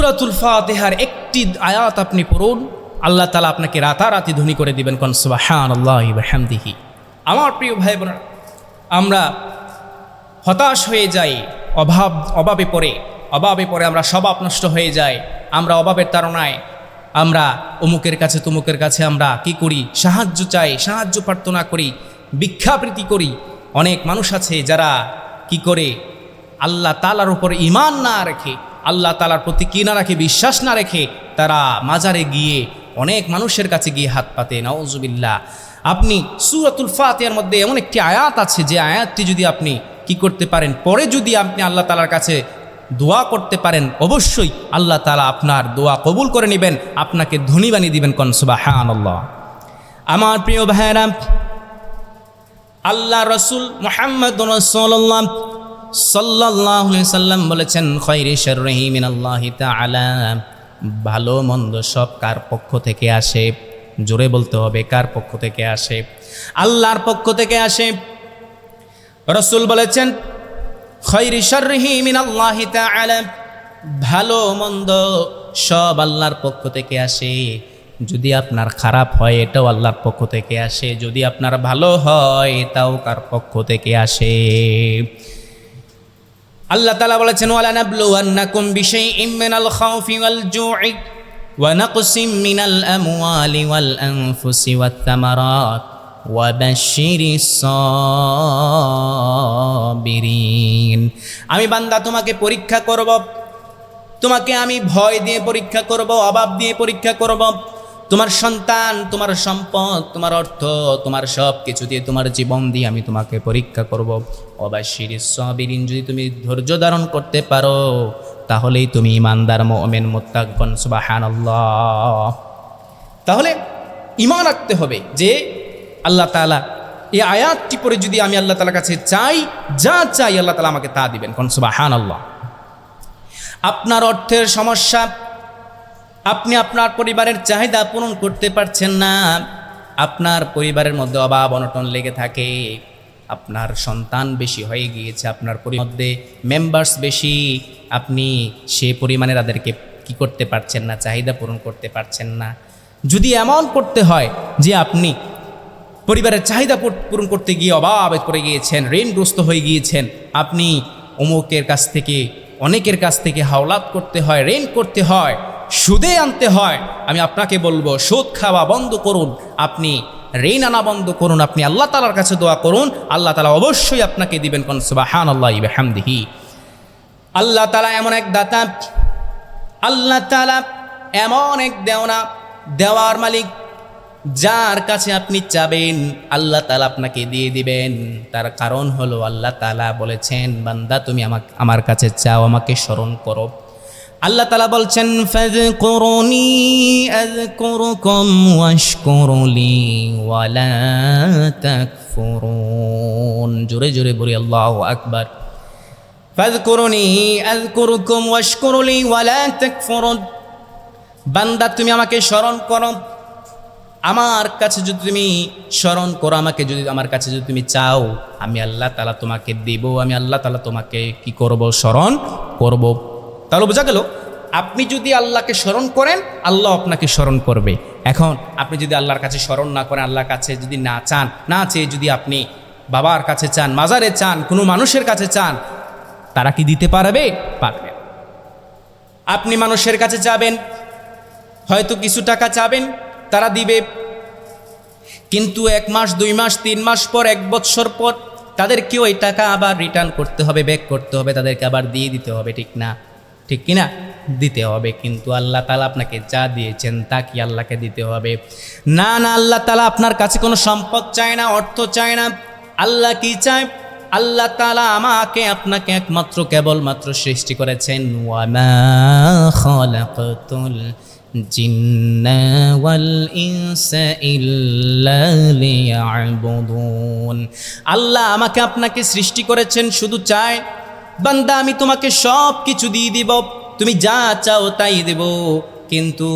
সুরাতুল ফাতেহার একটি আয়াত আপনি পড়ুন, আল্লাহ তালা আপনাকে রাতারাতি ধনী করে দিবেন, কন সুবাহান আল্লাহ হামদিহি আমার প্রিয় ভাই বোনেরা আমরা হতাশ হয়ে যাই, অভাব, অভাবে পড়ে অভাবে পড়ে আমরা স্বভাব নষ্ট হয়ে যাই, আমরা অভাবের তাড়নায়, আমরা অমুকের কাছে তমুকের কাছে আমরা কি করি, সাহায্য চাই, সাহায্য প্রার্থনা করি, ভিক্ষাবৃত্তি করি। অনেক মানুষ আছে যারা কি করে, আল্লাহ তালার উপর ইমান না রেখে আল্লাহ তালার প্রতি কি না রাখে, বিশ্বাস না রেখে তারা মাজারে গিয়ে অনেক মানুষের কাছে গিয়ে হাত পাতে। নওজুবিল্লা আপনি সুরাতুল ফাতিহার মধ্যে এমন একটি আয়াত আছে, যে আয়াতটি যদি আপনি কি করতে পারেন, পরে যদি আপনি আল্লাহ তালার কাছে দোয়া করতে পারেন, অবশ্যই আল্লাহ তালা আপনার দোয়া কবুল করে নেবেন, আপনাকে ধনী বানিয়ে দিবেন কনসুবা হ্যাঁ আমার প্রিয় ভাইয়েরা, আল্লাহ রসুল মোহাম্মদ রসল্লাম সাল্লাহ সাল্লাম বলেছেন, খৈরি রহিমিন আল্লাহ তালা ভালো মন্দ সব কার পক্ষ থেকে আসে? জোরে বলতে হবে, কার পক্ষ থেকে আসে? আল্লাহর পক্ষ থেকে আসে। রসুল বলেছেন, খৈরি রহিমিন আল্লাহ তালা ভালো মন্দ সব আল্লাহর পক্ষ থেকে আসে। যদি আপনার খারাপ হয়, এটাও আল্লাহর পক্ষ থেকে আসে। যদি আপনার ভালো হয়, তাও কার পক্ষ থেকে আসে? আল্লাহ তালা বলেছেন, ওয়ালা নাবলুয়ান্নাকুম বিশাইইম মিনাল খাউফি ওয়াল আমওয়ালি ওয়াল আনফুসি ওয়াত থামারাত ওয়া বাশশিরিস সাবিরিন। আমি বান্দা, তোমাকে পরীক্ষা করব, তোমাকে আমি ভয় দিয়ে পরীক্ষা করব, অভাব দিয়ে পরীক্ষা করব। তোমার সন্তান, তোমার সম্পদ, তোমার অর্থ, তোমার সব কিছু দিয়ে তোমার জীবন দিয়ে আমি তোমাকে পরীক্ষা করব। অবাশির সবিরিন যদি তুমি ধৈর্য ধারণ করতে পারো, তাহলেই তুমি ইমানদার মোমেন মোত্তাকন সুবাহান তাহলে ইমান রাখতে হবে যে আল্লাহ তালা এই আয়াতটি পরে যদি আমি আল্লাহ তালার কাছে চাই, যা চাই আল্লাহ তালা আমাকে তা দিবেন। কোন সুবাহান আল্লাহ আপনার অর্থের সমস্যা আপনি আপনার পরিবারের চাহিদা পূরণ করতে পারছেন না। আপনার পরিবারের মধ্যে অভাব, অনটন লেগে থাকে। আপনার সন্তান বেশি হয়ে গিয়েছে, আপনার মধ্যে মেম্বার্স বেশি। আপনি সে পরিমাণে তাদেরকে কি করতে পারছেন না, চাহিদা পূরণ করতে পারছেন না। যদি এমন করতে হয় যে আপনি পরিবারের চাহিদা পূরণ করতে গিয়ে অভাবে পড়ে গিয়েছেন, ঋণগ্রস্ত হয়ে গিয়েছেন, আপনি অমুকের কাছ থেকে, অনেকের কাছ থেকে হাওলাত করতে হয়, ঋণ করতে হয় সুদে আনতে হয়। আমি আপনাকে বলব, সুদ খাওয়া বন্ধ করুন। আপনি ঋণ আনা বন্ধ করুন। আপনি আল্লাহ তালার কাছে দোয়া করুন। আল্লাহ তালা অবশ্যই আপনাকে দিবেন কোন সুবাহান আল্লাহ হামদিহি আল্লাহ তালা এমন এক দাতা। আল্লাহ তালা এমন এক দেওনা, দেওয়ার মালিক যার কাছে আপনি চাবেন। আল্লাহ তালা আপনাকে দিয়ে দিবেন। তার কারণ হলো আল্লাহ তালা বলেছেন, বান্দা, তুমি আমার কাছে চাও, আমাকে স্মরণ করো। আল্লাহ তালা বলছেন, ফাযকুরুনি আযকুরুকুম ওয়াশকুরুলি ওয়ালা তাকফুরুন। জোরে জোরে বলি, আল্লাহ আকবার। ফাযকুরুনি আযকুরুকুম ওয়াশকুরুলি ওয়ালা তাকফুরুন। বান্দা, তুমি আমাকে স্মরণ করো। আমার কাছে যদি তুমি স্মরণ করো, আমাকে যদি, আমার কাছে যদি তুমি চাও, আমি আল্লাহ তালা তোমাকে দেব, আমি আল্লাহ তালা তোমাকে কি করব? স্মরণ করব। তাহলে বোঝা গেল, আপনি যদি আল্লাহকে স্মরণ করেন, আল্লাহ আপনাকে স্মরণ করবে। এখন আপনি যদি আল্লাহর কাছে স্মরণ না করেন, আল্লাহর কাছে যদি না চান, না চেয়ে যদি আপনি বাবার কাছে চান, মাজারে চান, কোনো মানুষের কাছে চান, তারা কি দিতে পারবে? পারবে আপনি মানুষের কাছে যাবেন, হয়তো কিছু টাকা চাবেন, তারা দিবে। কিন্তু এক মাস, দুই মাস, তিন মাস পর, এক বৎসর পর তাদেরকে ওই টাকা আবার রিটার্ন করতে হবে ব্যাক করতে হবে, তাদেরকে আবার দিয়ে দিতে হবে, ঠিক না? ঠিক কি না দিতে হবে। কিন্তু আল্লাহ তালা আপনাকে যা দিয়েছেন তা কি আল্লাহকে দিতে হবে? না না, আল্লাহ তালা আপনার কাছে কোনো সম্পদ চায় না, অর্থ চায় না। আল্লাহ কি চায়? আল্লাহ তালা আমাকে আপনাকে একমাত্র, কেবলমাত্র সৃষ্টি করেছেন। আল্লাহ আমাকে আপনাকে সৃষ্টি করেছেন, শুধু চায় বান্দা, আমি তোমাকে সব কিছু দিয়ে দিব। তুমি যা চাও তাই দেব। কিন্তু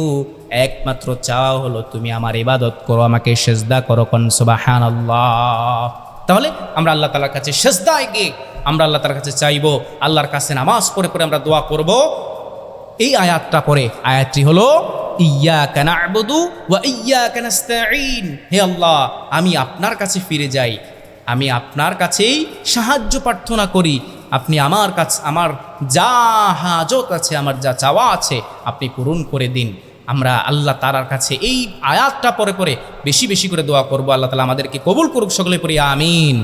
একমাত্র চাওয়া হলো, তুমি আমার ইবাদত করো, আমাকে সেজদা করো কন সুবাহান আল্লাহ তাহলে আমরা আল্লাহ তালার কাছে সেজদায় গিয়ে আমরা আল্লাহ তালার কাছে চাইব, আল্লাহর কাছে নামাজ পড়ে পড়ে আমরা দোয়া করব। এই আয়াতটা পরে আয়াতটি হলো ইয়া কেন আবদু ওয়া ইয়া কেন হে আল্লাহ, আমি আপনার কাছে ফিরে যাই, আমি আপনার কাছেই সাহায্য প্রার্থনা করি। আপনি আমার কাছে, আমার যা হাজত আছে, আমার যা চাওয়া আছে, আপনি পূরণ করে দিন। আমরা আল্লাহ তারার কাছে এই আয়াতটা পরে পরে বেশি বেশি করে দোয়া করব। আল্লাহ তালা আমাদেরকে কবুল করুক সকলে পড়ি, আমিন।